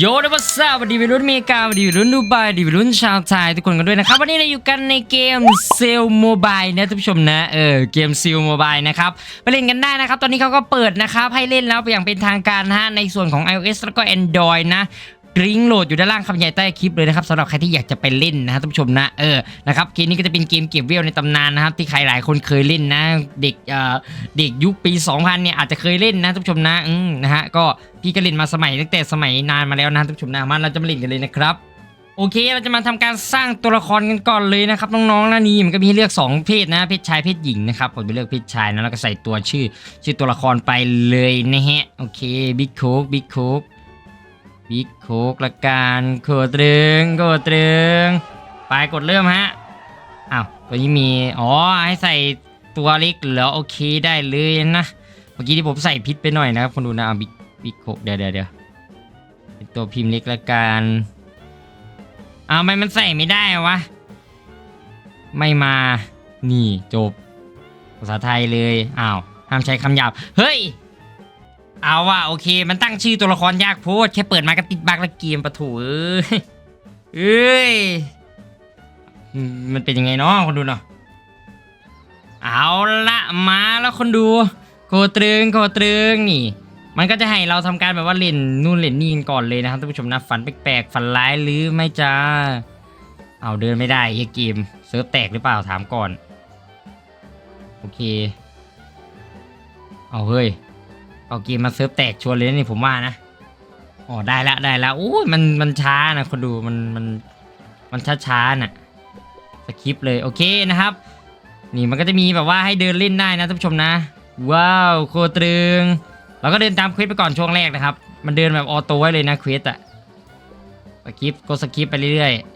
โยนวัสสวัสดีวิรุ่นเมกาวัสดีวิรุ่นดูไบดีวิรุ่นชาวไทยทุกคนกันด้วยนะครับ วันนี้เราอยู่กันในเกมเซลโมบายนะท่านผู้ชมนะเออเกมเซลโมบายนะครับไปเล่นกันได้นะครับ ตอนนี้เขาก็เปิดนะครับให้เล่นแล้วอย่างเป็นทางการนะฮะในส่วนของ iOS แล้วก็ Android นะ ลิงก์โหลดอยู่ด้านล่างคำใหญ่ใต้คลิปเลยนะครับสำหรับใครที่อยากจะไปเล่นนะฮะท่านผู้ชมนะเออนะครับเกมนี้ก็จะเป็นเกมเก็บเวลในตำนานนะครับที่ใครหลายคนเคยเล่นนะ เด็กเอ่อเด็กยุคปี 2000เนี่ยอาจจะเคยเล่นนะท่านผู้ชมนะอืมนะฮะก็พี่ก็เล่นมาสมัยตั้งแต่สมัยนานมาแล้วนะท่านผู้ชมนะมันเราจะมาเล่นกันเลยนะครับโอเคเราจะมาทำการสร้างตัวละครกันก่อนเลยนะครับน้องๆนะนี่มันก็มีให้เลือก 2 เพศนะเพศชายเพศหญิงนะครับผมไปเลือกเพศชายนะแล้วก็ใส่ตัวชื่อ ชื่อตัวละครไปเลยนะฮะโอเคบิ๊กโคกบิ๊กโคก บิ๊กโคกละกันโคตรึงโคตรึงไปกดเริ่มฮะอ้าวตัวนี้มีอ๋อให้ใส่ตัวเล็กเหรอโอเคได้เลยนะเมื่อกี้ที่ผมใส่พิษไปหน่อยนะครับคนดูนะบิ๊กบิ๊กโคกเดี๋ยวเดี๋ยวเดี๋ยวเป็นตัวพิมพ์เล็กละกันอ้าวทำไมมันใส่ไม่ได้วะไม่มานี่จบ ภาษาไทยเลยอ้าวห้ามใช้คำหยาบเฮ้ย เอาว่ะโอเค มันตั้งชื่อตัวละครยากโพดแค่เปิดมาก็ติดบักแล้วเกมปะถูเอ้ยเอ้ยอืมมันเป็นยังไงเนาะคนดูเนาะเอาละมาแล้วคนดูโคตรึงโคตรึงนี่ มันก็จะให้เราทำการแบบว่าเล่นนู่นเล่นนี่กันก่อนเลยนะครับท่านผู้ชมนะฝันแปลกๆฝันร้ายหรือไม่จ้าเอาเดินไม่ได้เฮียเกมเซิร์ฟแตกหรือเปล่าถามก่อน โอเค เอาเฮ้ย เอาเกมมาเซิร์ฟแตกชวนเลยนะนี่ผมว่านะอ๋อได้ละได้ละโอ้ยมันมันช้านะคนดูมันมันมันช้าช้าน่ะสคริปเลยโอเคนะครับ นี่มันก็จะมีแบบว่าให้เดินเล่นได้นะท่านผู้ชมนะ ว้าวโคตรึงเราก็เดินตามเควสไปก่อนช่วงแรกนะครับ มันเดินแบบออโต้ไว้เลยนะเควสอะสกิปก็สกิปไปเรื่อยๆ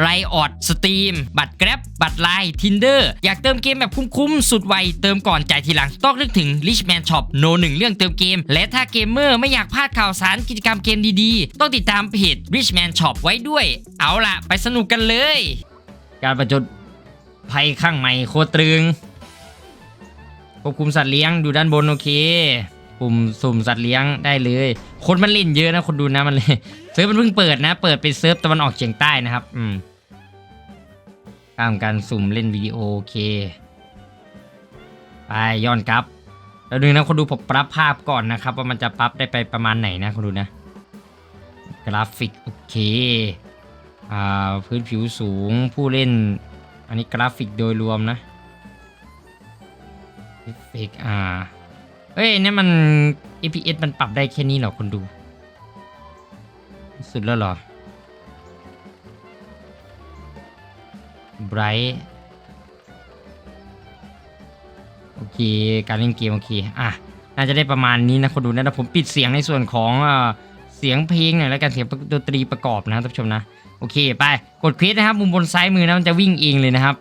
ไรออดสตรีมบัตรแกร็บบัตรไลน์ทินเดอร์อยากเติมเกมแบบคุ้มๆ สุดไว เติมก่อนจ่ายทีหลัง ต้องนึกถึง Richman Shop โนหนึ่งเรื่องเติมเกม และถ้าเกมเมอร์ไม่อยากพลาดข่าวสารกิจกรรมเกมดีๆ ต้องติดตามเพจ Richman Shop ไว้ด้วย เอาล่ะ ไปสนุกกันเลย การประจดภัยข้างใหม่โคตรตรึงควบคุมสัตว์เลี้ยงอยู่ด้านบนโอเคปุ่มสุ่มสัตว์เลี้ยงได้เลย คนมันเล่นเยอะนะคนดูนะมันเลยเซิร์ฟมันเพิ่งเปิดนะ เปิดเป็นเซิร์ฟตะวันออกเฉียงใต้นะครับ อืม ตามการสุ่มเล่นวิดีโอโอเค ไปย้อนกลับแล้วดูนะคนดูผมปรับภาพก่อนนะครับ ว่ามันจะปรับได้ไปประมาณไหนนะคนดูนะ กราฟิกโอเคอ่าพื้นผิวสูงผู้เล่น อันนี้กราฟิกโดยรวมนะเอฟเฟกอ่าเฮ้ยเนี่ยมัน APS มันปรับได้แค่นี้เหรอคนดู สุดแล้วเหรอ Bright โอเค การเล่นเกมโอเค อะ น่าจะได้ประมาณนี้นะคนดูนะแต่ผมปิดเสียงในส่วนของเอ่อเสียงเพลงหน่อยแล้วกันเสียงดนตรีประกอบนะท่านผู้ชมนะ โอเค ไป กดเควสนะครับ มุมบนซ้ายมือนะมันจะวิ่งเองเลยนะครับ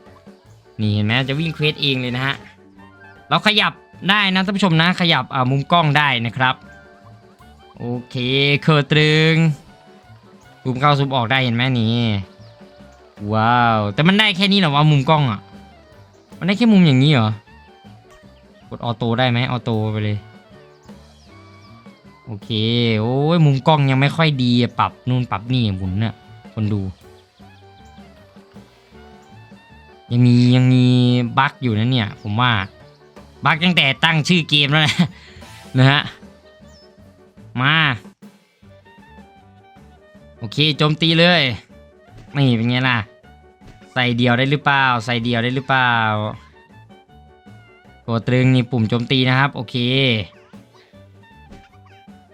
นี่เห็นไหมจะวิ่งเควสเองเลยนะฮะ เราขยับได้นะท่านผู้ชมนะ ขยับอ่ามุมกล้องได้นะครับ โอเค เคอร์ตรึงซูมเข้าซูมออกได้เห็นไหมนี่ ว้าว แต่มันได้แค่นี้เหรอวะมุมกล้องอะ มันได้แค่มุมอย่างนี้เหรอ กดออโต้ได้ไหมออโต้ไปเลย โอเค โอ้ยมุมกล้องยังไม่ค่อยดีปรับนู่นปรับนี่หมุนน่ะคนดู ยังมียังมีบั๊กอยู่นะเนี่ย ผมว่า บั๊กตั้งแต่ตั้งชื่อเกมแล้วนะนะฮะ มา โอเคโจมตีเลยนี่เป็นไงล่ะ ใส่เดียวได้หรือเปล่า ใส่เดียวได้หรือเปล่ากดตรึงนี่ปุ่มโจมตีนะครับ โอเค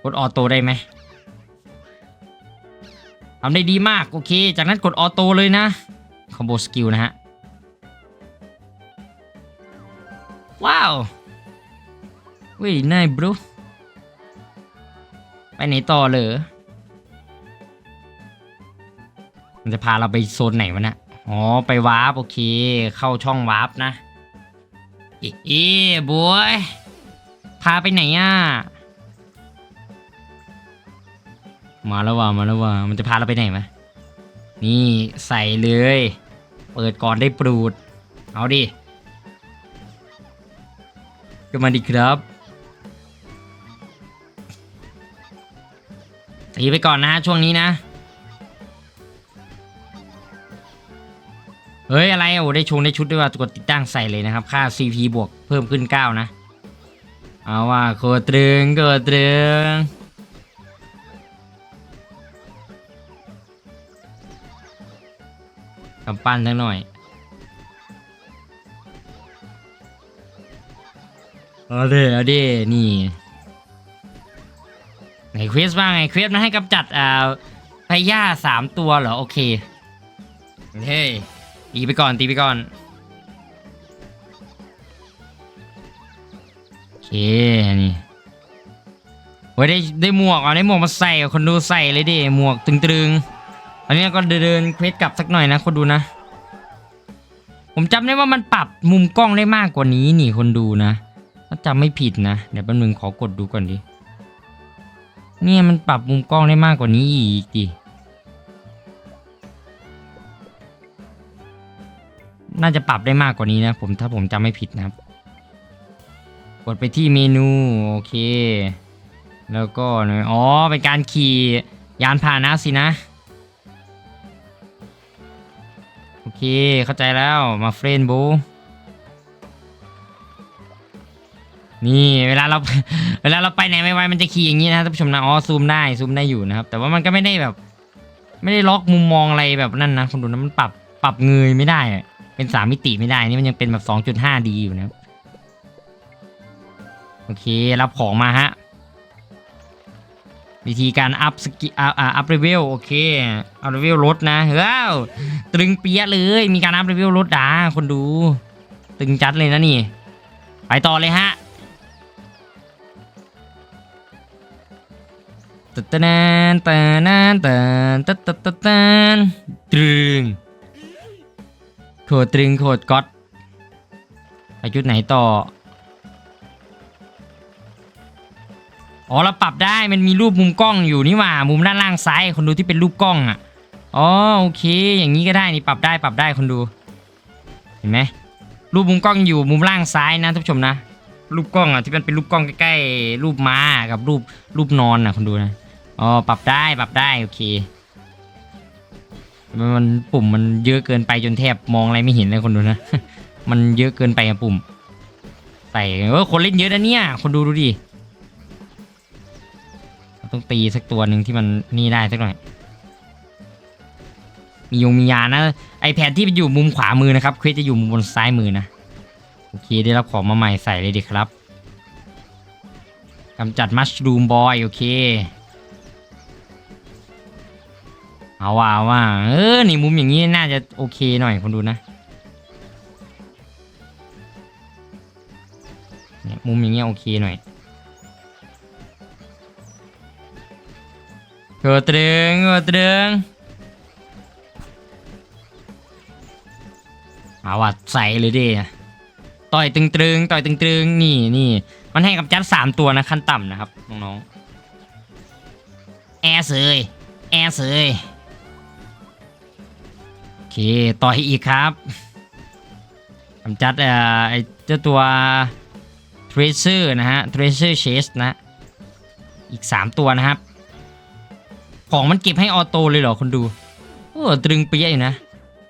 กดออโต้ได้ไหมทำได้ดีมาก โอเค จากนั้นกดออโต้เลยนะ คอมโบสกิลนะฮะ ว้าวเว้ยนายบรูไปไหนต่อเหรอมันจะพาเราไปโซนไหนวะน่ะ อ๋อ ไปวาร์ปโอเค เข้าช่องวาร์ปนะ เอ๊ะเอ๊ะบวยพาไปไหนอะ มาแล้วว่ะมาแล้วว่ะมันจะพาเราไปไหนมะนี่ใส่เลย เปิดก่อนได้ปรูด เอาดิก็มาดิครับตีไปก่อนนะช่วงนี้นะ เฮ้ยอะไรโอ้ได้ชงได้ชุดด้วยว่ากดติดตั้งใส่เลยนะครับ ค่า CP บวกเพิ่มขึ้น 9 นะ เอาว่าโคตรึงโคตรึงกำปั้นสักหน่อยเอาดิเอาดินี่ไหนเควสบ้างไงเควสมันให้กำจัดอ่าพยาสามตัวเหรอ โอเค เฮ้ย ตีไปก่อนตีไปก่อนโอเคนี่โอ้ได้ได้หมวกเอะได้หมวกมาใส่อะคนดูใส่เลยดิหมวกตึงๆอันนี้ก็เดินเควสกลับสักหน่อยนะคนดูนะ ผมจำได้ว่ามันปรับมุมกล้องได้มากกว่านี้นี่คนดูนะถ้าจำไม่ผิดนะ เดี๋ยวแป๊บนึงขอกดดูก่อนดิเนี่ยมันปรับมุมกล้องได้มากกว่านี้อีกดิ น่าจะปรับได้มากกว่านี้นะผมถ้าผมจำไม่ผิดนะครับ กดไปที่เมนูโอเค แล้วก็หน่อยอ๋อเป็นการขี่ยานพาหนะสินะ โอเคเข้าใจแล้วมาเฟรนโบนี่เวลาเราเวลาเราไปไหนไม่ไวมันจะขี่อย่างนี้นะท่านผู้ชมนะอ๋อซูมได้ซูมได้อยู่นะครับ แต่ว่ามันก็ไม่ได้แบบ ไม่ได้ล็อกมุมมองอะไรแบบนั่นนะคุณดูนะมันปรับปรับเงยไม่ได้อะ เป็นสามมิติไม่ได้นี่มันยังเป็นแบบสองจุดห้าดีอยู่นะโอเครับของมาฮะ วิธีการอัพสกิอ่าอัพเลเวลโอเคอัพเลเวลลดนะว้าตรึงเปียเลย มีการอัพเลเวลลดด่าคนดู ตึงจัดเลยนะนี่ ไปต่อเลยฮะตะตะนานตะนานตะตะตะตะตานตรึง โคตรตรึงโคตรก๊อตไปจุดไหนต่อ อ๋อเราปรับได้มันมีรูปมุมกล้องอยู่นี่หว่า มุมด้านล่างซ้ายคนดูที่เป็นรูปกล้องอะ อ๋อโอเค อย่างนี้ก็ได้นี่ปรับได้ปรับได้คนดู เห็นไหมรูปมุมกล้องอยู่มุมล่างซ้ายนะท่านผู้ชมนะรูปกล้องอะที่มันเป็นรูปกล้องใกล้ๆรูปม้ากับรูปรูปนอนอะคนดูนะอ๋อปรับได้ปรับได้โอเค มันมนปุ่มมันเยอะเกินไปจนแทบมองอะไรไม่เห็นเลยคนดูนะ มันเยอะเกินไปอะปุ่ม ใส่เออคนเล่นเยอะนะเนี่ย คนดูดูดิต้องตีสักตัวหนึ่งที่มันนี่ได้สักหน่อย มียงมียานะ ไอแพดที่อยู่มุมขวามือนะครับเควสจะอยู่มุมบนซ้ายมือนะ โอเคได้รับของมาใหม่ใส่เลยดีครับกำจัดมัชรูมบอยโอเค เอาว่าว่า เออ นี่มุมอย่างนี้น่าจะโอเคหน่อยคนดูนะเนี่ยมุมอย่างเงี้ยโอเคหน่อยเกดตรึงเกดตรึงเอาว่าใส่เลยดิต่อยตึงตรึงต่อยตึงตรึงนี่นี่มันให้กับจัดสามตัวนะขั้นต่ำนะครับน้องๆแอร์เสยแอร์เสยโอ เค ต่อยอีกครับกำจัดเอ่อไอเจ้าตัว Tracer นะฮะ Tracer Chase นะ อีก 3 ตัวนะครับ ของมันเก็บให้ออโต้เลยเหรอคนดู โอ้ตรึงเปียอยู่นะ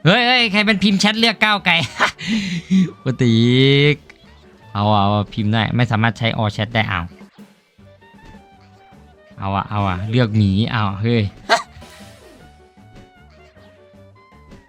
เฮ้ยเฮ้ยใครเป็นพิมพ์แชทเลือกก้าวไกลปกติกเอาเอาพิมพ์ได้ ไม่สามารถใช้ออแชทได้เอา เอาอะเอาอะเลือกหมีเอาเฮ้ย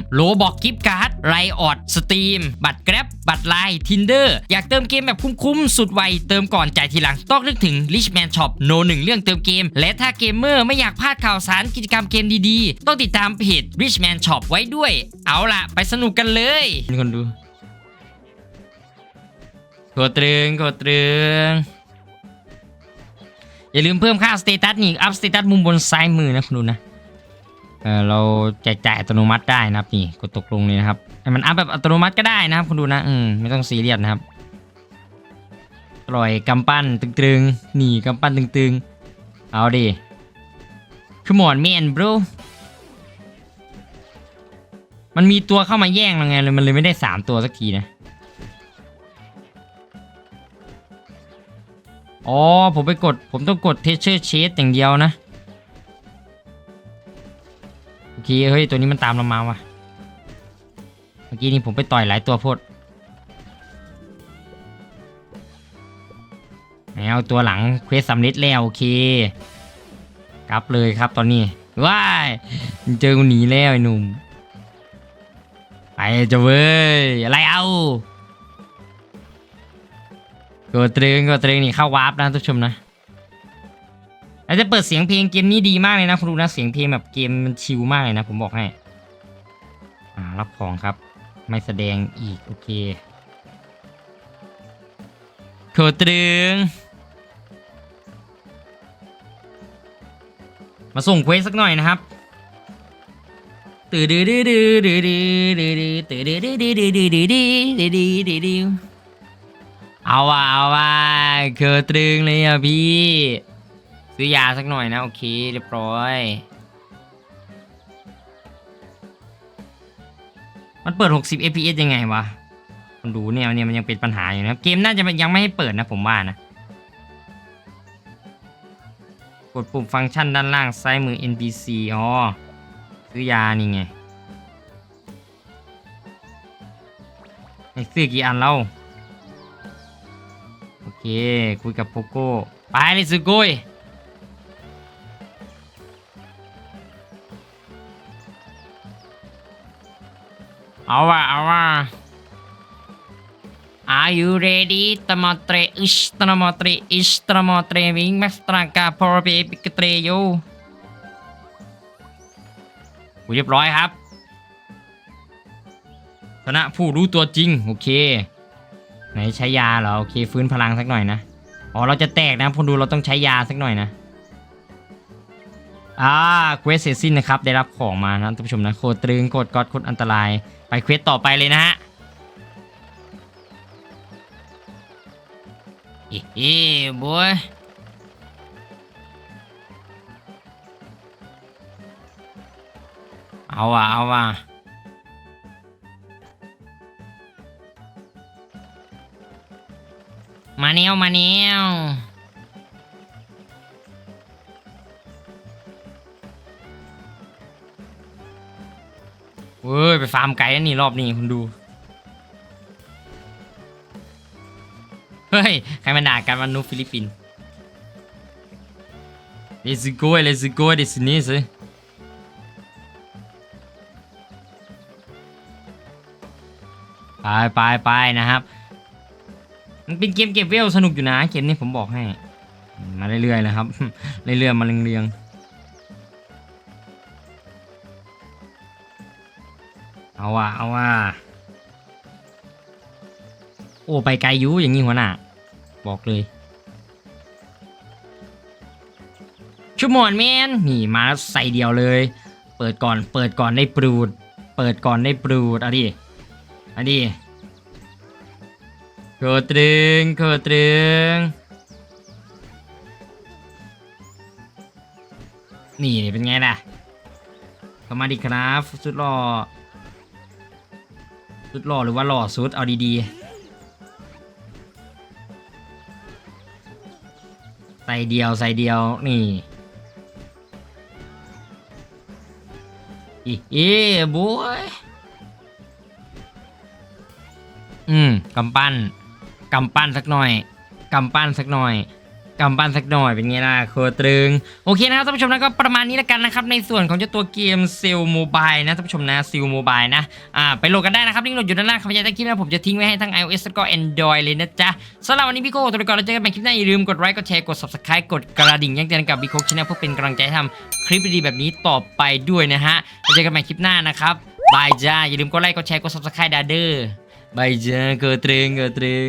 ๆโลบอกกิฟต์การ์ดไรออดสตรีม บัตรแกร็บบัตรไลน์ทินเดอร์อยากเติมเกมแบบคุ้มๆ สุดไว เติมก่อนจ่ายทีหลัง ต้องนึกถึง Richman Shop โนหนึ่งเรื่องเติมเกม และถ้าเกมเมอร์ไม่อยากพลาดข่าวสารกิจกรรมเกมดีๆ ต้องติดตามเพจ Richman Shop ไว้ด้วย เอาล่ะ ไปสนุกกันเลยมีคนดูกดตรึงกดตรึงอย่าลืมเพิ่มค่าสเตตัสนี่อัพสเตตัสมุมบนซ้ายมือนะคุณดูนะ เออเราแจกจ่ายอัตโนมัติได้นะครับนี่กดตกลงเลยนะครับมันอัพแบบอัตโนมัติก็ได้นะครับคุณดูนะอืมไม่ต้องซีเรียสนะครับปล่อยกำปั้นตึงๆนี่กำปั้นตึงๆ เอาดิ Come on man bro มันมีตัวเข้ามาแย่งเราไงเลยมันเลยไม่ได้สามตัวสักทีนะอ๋อผมไปกดผมต้องกดเทเชอร์เชสอย่างเดียวนะ อเคเฮ้ยตัวนี้มันตามเรามาว่ะ เมื่อกี้นี้ผมไปต่อยหลายตัวโพดแล้วตัวหลังเควสสำเร็จแล้วโอเคกลับเลยครับตอนนี้ว้ายเจอกูหนีแล้วไอ้หนุ่มไปจะเว้ยอะไรเอากดตรึงกดตรึงนี่เข้าวาร์ปนะทุกชมนะ แล้วจะเปิดเสียงเพลงเกมนี้ดีมากเลยนะคุณดูนะเสียงเพลงแบบเกมมันชิลมากเลยนะผมบอกให้ อ่ารับของครับ ไม่แสดงอีกโอเคกดตรึงมาส่งเควสสักหน่อยนะครับตื่ดื้อดื้อดื้อดื้อดื้อดื้อดื้อตื่นดื้อดื้อดื้อดื้อดื้อดื้อดื้อดื้อดื้อดื้อเอาว่ะเอาว่ะเคือตรึงเลยอะพี่ ซื้อยาสักหน่อยนะ โอเค เรียบร้อย มันเปิด 60 fps ยังไงวะคนดูเนี่ยเนี่ยมันยังเป็นปัญหาอยู่นะครับ เกมน่าจะยังไม่ให้เปิดนะผมว่านะ กดปุ่มฟังก์ชันด้านล่างซ้ายมือ NPC อ๋อ ซื้อยานี่ไงให้ซื้อกี่อันเล่าโอเค คุยกับโปโก้ ไปเลยสุกุย เอาว่ะเอาว่ะ Are you ready ตมตรอิชตมตรอิชตมตรวิงม็กซ์ตรากาพอร์เบปิกเตรโยเรียบร้อยครับชนะผู้รู้ตัวจริง โอเค ไหนใช้ยาเหรอ โอเค ฟื้นพลังสักหน่อยนะ อ๋อ เราจะแตกนะพอดูเราต้องใช้ยาสักหน่อยนะอ่าเควสเสร็จสิ้นนะครับ ได้รับของมานะท่านผู้ชมนะ โคตรตรึงโคตรก๊อดโคตรอันตราย ไปเควสต่อไปเลยนะฮะเฮ้บอยเอาว่ะเอาว่ะมาเนียวมาเนียว ฟาร์มไก่อันนี่รอบนี้คุณดู เฮ้ย ใครมาด่ากันวันนุษย์ฟิลิปปินส์ Let's go let's go this is this ไปไปไปนะครับ มันเป็นเกมเก็บเวลสนุกอยู่นะ เกมนี้ผมบอกให้ มาเรื่อยๆนะครับ เรื่อยๆมาเรียงๆ ไปไกลยุอย่างนี้หัวหน้าบอกเลยชั่วโมงแมนนี่มาแล้วใส่เดียวเลย เปิดก่อนเปิดก่อนได้ปรูด เปิดก่อนได้ปรูดอาดิอาดิโคตรึงโคตรึงนี่นี่เป็นไงล่ะเข้ามาดิครับสุดหล่อสุดหล่อหรือว่าหล่อสุดเอาดีๆ ใส่เดียวใส่เดียวนี่อีเอ้บวยอืมกำปั้นกำปั้นสักหน่อยกำปั้นสักหน่อย กำปั้นสักหน่อยเป็นไงล่ะโคตรตรึง โอเคนะครับท่านผู้ชมนะก็ประมาณนี้แล้วกันนะครับในส่วนของเจ้าตัวเกมเซลโมบายนะท่านผู้ชมนะซิลโมบายนะอ่าไปโหลดกันได้นะครับลิงก์โหลดอยู่ด้านล่างคำบรรยายใต้คลิปนะผมจะทิ้งไว้ให้ทั้ง iOS แล้วก็ Android เลยนะจ๊ะสำหรับวันนี้พี่โก้ตัวไปก่อนแล้วเจอกันใหม่คลิปหน้าอย่าลืมกดไลค์กดแชร์กด subscribe กดกระดิ่งแจ้งเตือนกับบิ๊กโคชแนลเพื่อเป็นกำลังใจทำคลิปดีๆแบบนี้ต่อไปด้วยนะฮะเจอกันใหม่คลิปหน้านะครับบายจ้าอย่าลืมกดไลค์กดแชร์กด subscribe ดาเดอร์บายจ้าเกิดตรึงเกิดตรึง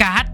การ์ด